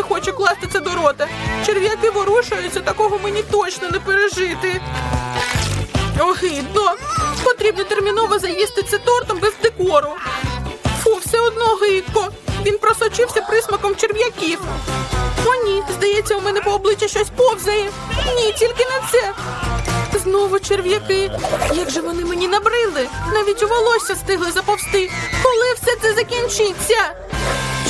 Не хочу класти це до рота. Черв'яки ворушаються, такого мені точно не пережити. Огидно. Потрібно терміново заїсти це тортом без декору. Фу, все одно гидко. Він просочився присмаком черв'яків. О, ні, здається, у мене по обличчі щось повзає. Ні, тільки не це. Знову черв'яки. Як же вони мені набрили? Навіть у волосся стигли заповзти. Коли все це закінчиться?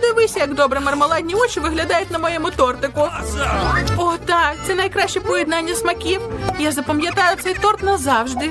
Подивися, як добре мармеладні очі виглядають на моєму тортику. О, так, це найкраще поєднання смаків. Я запам'ятаю цей торт назавжди.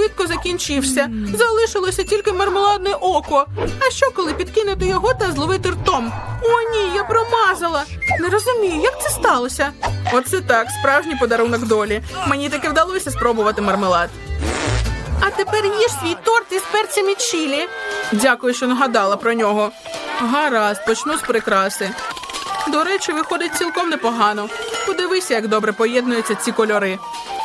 швидко закінчився. Залишилося тільки мармеладне око. А що, коли підкинути його та зловити ртом? О, ні, я промазала. Не розумію, як це сталося. Оце так, справжній подарунок долі. Мені таки вдалося спробувати мармелад. А тепер їж свій торт із перцями чилі. Дякую, що нагадала про нього. Гаразд, почну з прикраси. До речі, виходить цілком непогано. Подивися, як добре поєднуються ці кольори.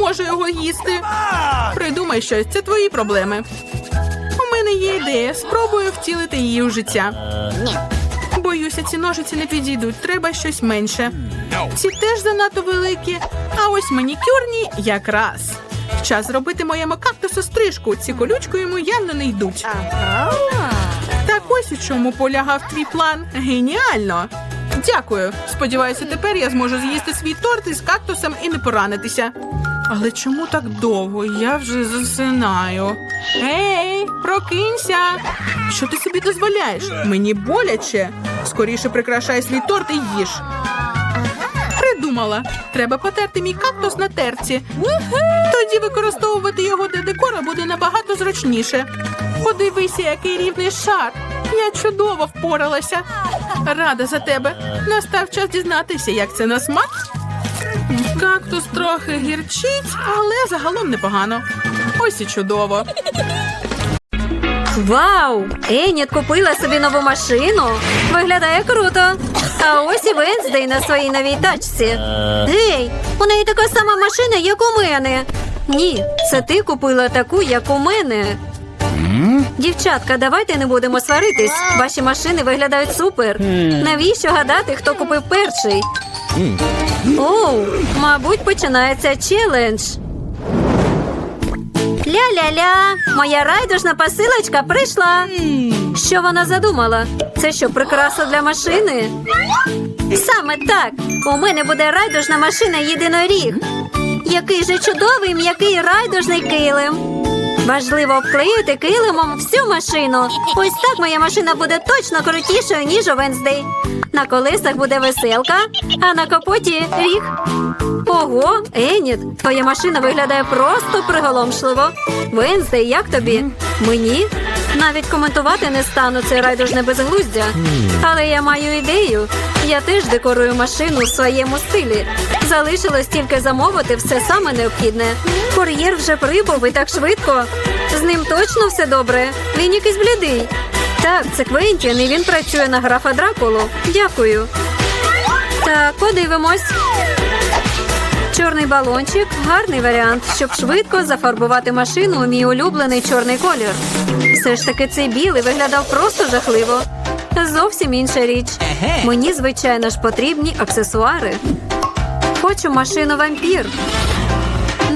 Можу його їсти. Придумай щось, це твої проблеми. У мене є ідея. Спробую втілити її у життя. Боюся, ці ножиці не підійдуть. Треба щось менше. Ці теж занадто великі, а ось манікюрні якраз. Час зробити моєму кактусу стрижку. Ці колючки йому явно не йдуть. Так ось у чому полягав твій план. Геніально! Дякую. Сподіваюся, тепер я зможу з'їсти свій торт із кактусом і не поранитися. Але чому так довго? Я вже засинаю. Ей, прокинься! Що ти собі дозволяєш? Мені боляче. Скоріше прикрашай свій торт і їж. Придумала. Треба потерти мій кактус на терці. Тоді використовувати його для декора буде набагато зручніше. Подивися, який рівний шар. Я чудово впоралася. Рада за тебе. Настав час дізнатися, як це на смак. Кактус трохи гірчить, але загалом непогано. Ось і чудово. Вау! Еніт купила собі нову машину. Виглядає круто. А ось і Венздей на своїй новій тачці. Гей, у неї така сама машина, як у мене. Ні, це ти купила таку, як у мене. Дівчатка, давайте не будемо сваритись. Ваші машини виглядають супер. Навіщо гадати, хто купив перший? Оу, мабуть, починається челендж. Ля-ля-ля, моя райдужна посилочка прийшла. Що вона задумала? Це що, прикраса для машини? Саме так. У мене буде райдужна машина єдиноріг. Який же чудовий м'який райдужний килим. Важливо обклеїти килимом всю машину. Ось так моя машина буде точно крутішою, ніж у Венздей. На колесах буде веселка, а на капоті ріг. Ого, Еніт, твоя машина виглядає просто приголомшливо. Венздей, як тобі? Мені? Навіть коментувати не стану це райдужне безглуздя. Але я маю ідею. Я теж декорую машину в своєму стилі. Залишилось тільки замовити все саме необхідне. Кур'єр вже прибув і так швидко. З ним точно все добре. Він якийсь блідий. Так, це Квентін, і він працює на графа Дракулу. Дякую. Так, подивимось. Чорний балончик гарний варіант, щоб швидко зафарбувати машину у мій улюблений чорний колір. Все ж таки цей білий виглядав просто жахливо. Зовсім інша річ. Мені, звичайно ж, потрібні аксесуари. Хочу машину вампір.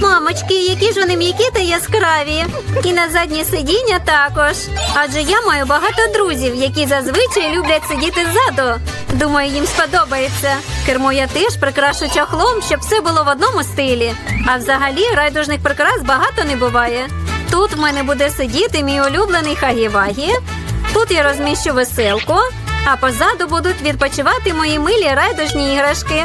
Мамочки, які ж вони м'які та яскраві. І на заднє сидіння також. Адже я маю багато друзів, які зазвичай люблять сидіти ззаду. Думаю, їм сподобається. Кермо я теж прикрашу чохлом, щоб все було в одному стилі. А взагалі райдужних прикрас багато не буває. Тут в мене буде сидіти мій улюблений Хагі-Вагі. Тут я розміщу веселку, а позаду будуть відпочивати мої милі райдужні іграшки.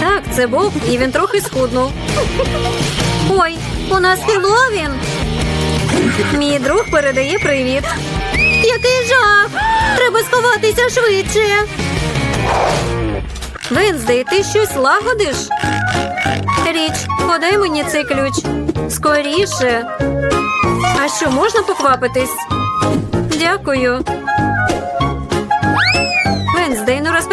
Так, це був, і він трохи схуднув. Ой, у нас Хеллоуін. Мій друг передає привіт. Який жах! Треба сховатися швидше. Венздей, ти щось лагодиш? Річ, подай мені цей ключ. Скоріше. А що, можна поквапитись? Дякую.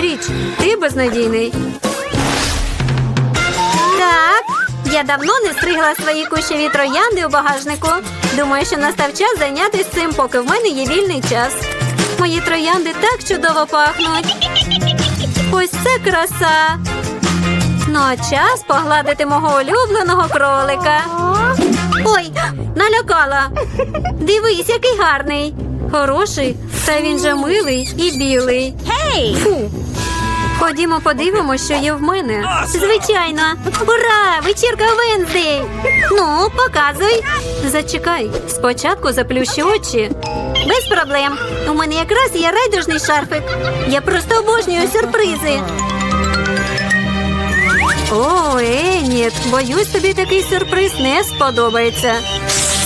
Річ, ти безнадійний. Так, я давно не стригла свої кущеві троянди у багажнику. Думаю, що настав час зайнятися цим, поки в мене є вільний час. Мої троянди так чудово пахнуть. Ось це краса. Ну, а час погладити мого улюбленого кролика. Ой, налякала. Дивись, який гарний. Хороший, та він же милий і білий. Гей! Фу. Ходімо, подивимося, що є в мене. Звичайно. Ура! Вечірка Венздей! Ну, показуй. Зачекай, спочатку заплющи очі. Без проблем. У мене якраз є райдужний шарфик. Я просто обожнюю сюрпризи. О, Еніт, боюсь, тобі такий сюрприз не сподобається.